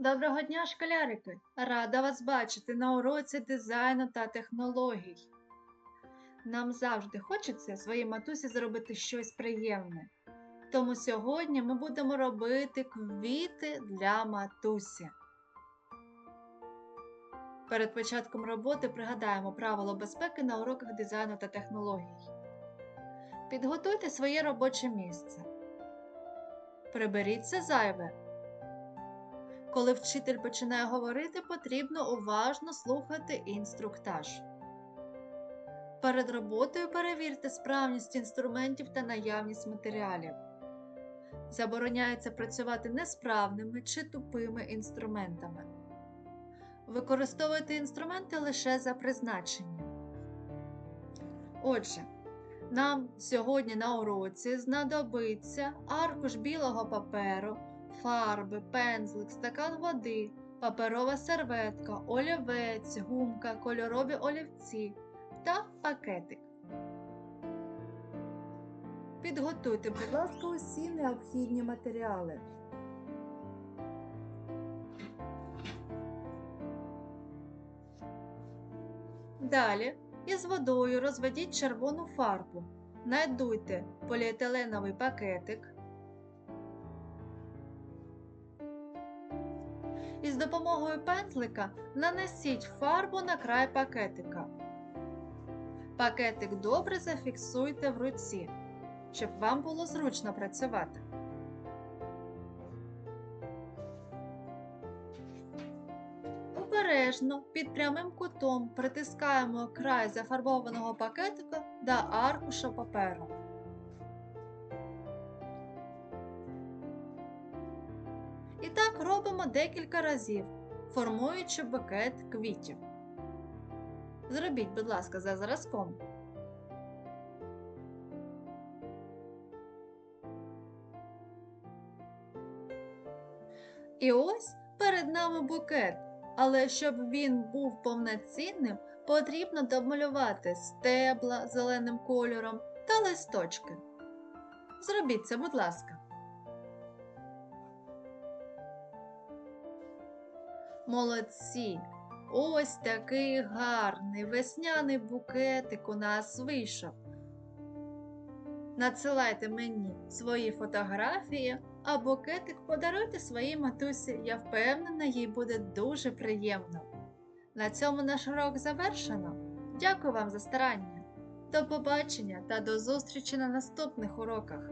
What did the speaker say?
Доброго дня, школярики! Рада вас бачити на уроці дизайну та технологій. Нам завжди хочеться своїй матусі зробити щось приємне. Тому сьогодні ми будемо робити квіти для матусі. Перед початком роботи пригадаємо правила безпеки на уроках дизайну та технологій. Підготуйте своє робоче місце. Приберіть все зайве. Коли вчитель починає говорити, потрібно уважно слухати інструктаж. Перед роботою перевірте справність інструментів та наявність матеріалів. Забороняється працювати несправними чи тупими інструментами. Використовуйте інструменти лише за призначенням. Отже, нам сьогодні на уроці знадобиться аркуш білого паперу, фарби, пензлик, стакан води, паперова серветка, олівець, гумка, кольорові олівці та пакетик. Підготуйте, будь ласка, усі необхідні матеріали. Далі із водою розведіть червону фарбу. Найдуйте поліетиленовий пакетик. І з допомогою пензлика нанесіть фарбу на край пакетика. Пакетик добре зафіксуйте в руці, щоб вам було зручно працювати. Обережно під прямим кутом притискаємо край зафарбованого пакетика до аркуша паперу. І так робимо декілька разів, формуючи букет квітів. Зробіть, будь ласка, за зразком. І ось перед нами букет. Але щоб він був повноцінним, потрібно домалювати стебла зеленим кольором та листочки. Зробіть це, будь ласка. Молодці! Ось такий гарний весняний букетик у нас вийшов. Надсилайте мені свої фотографії, а букетик подаруйте своїй матусі. Я впевнена, їй буде дуже приємно. На цьому наш урок завершено. Дякую вам за старання. До побачення та до зустрічі на наступних уроках.